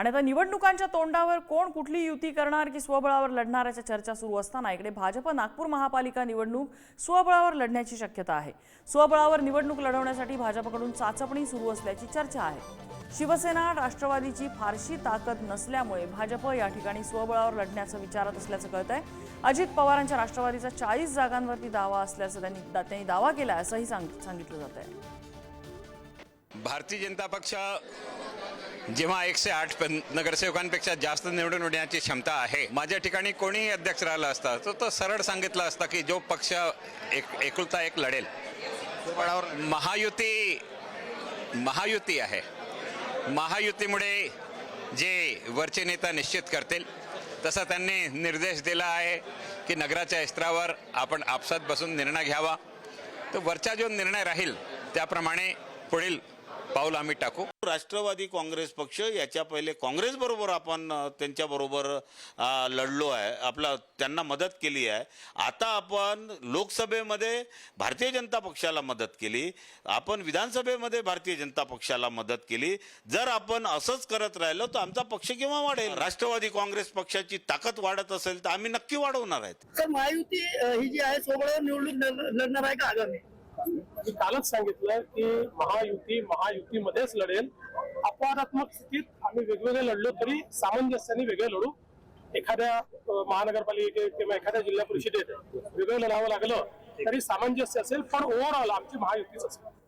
आणि आता निवडणुकांच्या तोंडावर कोण कुठली युती करणार की स्वबळावर लढणाऱ्याच्या चर्चा सुरू असताना इकडे भाजप नागपूर महापालिका निवडणूक स्वबळावर लढण्याची शक्यता आहे. स्वबळावर निवडणूक लढवण्यासाठी भाजपकडून चाचपणी सुरू असल्याची चर्चा आहे. शिवसेना राष्ट्रवादीची फारशी ताकद नसल्यामुळे भाजप या ठिकाणी स्वबळावर लढण्याचं विचारत असल्याचं कळत आहे अजित पवारांच्या राष्ट्रवादीचा चाळीस जागांवरती दावा असल्याचं त्यांनी त्यांनी दावा केला असंही सांग- सांगितलं जात आहे भारतीय जनता पक्ष जेव्हा एकशे आठ नगरसेवकांपेक्षा जास्त निवडून येण्याची क्षमता आहे माझ्या ठिकाणी कोणीही अध्यक्ष राहिला असता तर तो सरळ सांगितलं असता की जो पक्ष एक एकुलता एक लढेल. महायुती महायुती आहे. महायुतीमुळे जे वरचे नेता निश्चित करतील तसा त्यांनी निर्देश दिला आहे की नगराच्या स्तरावर आपण आपसात बसून निर्णय घ्यावा. तर वरचा जो निर्णय राहील त्याप्रमाणे पुढील पाऊल आम्ही टाकू. राष्ट्रवादी काँग्रेस पक्ष याच्या पहिले काँग्रेस बरोबर आपण त्यांच्याबरोबर लढलो आहे. आपला त्यांना मदत केली आहे. आता आपण लोकसभेमध्ये भारतीय जनता पक्षाला मदत केली. आपण विधानसभेमध्ये भारतीय जनता पक्षाला मदत केली. जर आपण असंच करत राहिलो तर आमचा पक्ष केव्हा वाढेल? राष्ट्रवादी काँग्रेस पक्षाची ताकद वाढत असेल तर आम्ही नक्की वाढवणार आहेत. तर महायुती ही जी आहे सोबळावर निवडणूक लढ- लढणार आहे का आगामी? मी कालच सांगितलं की महायुती महायुतीमध्येच लढेल. अपवादात्मक स्थितीत आम्ही वेगवेगळे लढलो तरी सामंजस्याने वेगळे लढू. एखाद्या महानगरपालिके किंवा एखाद्या जिल्हा परिषदेत वेगळं लढावं लागलं तरी सामंजस्य असेल पण ओव्हरऑल आमची महायुतीच असेल.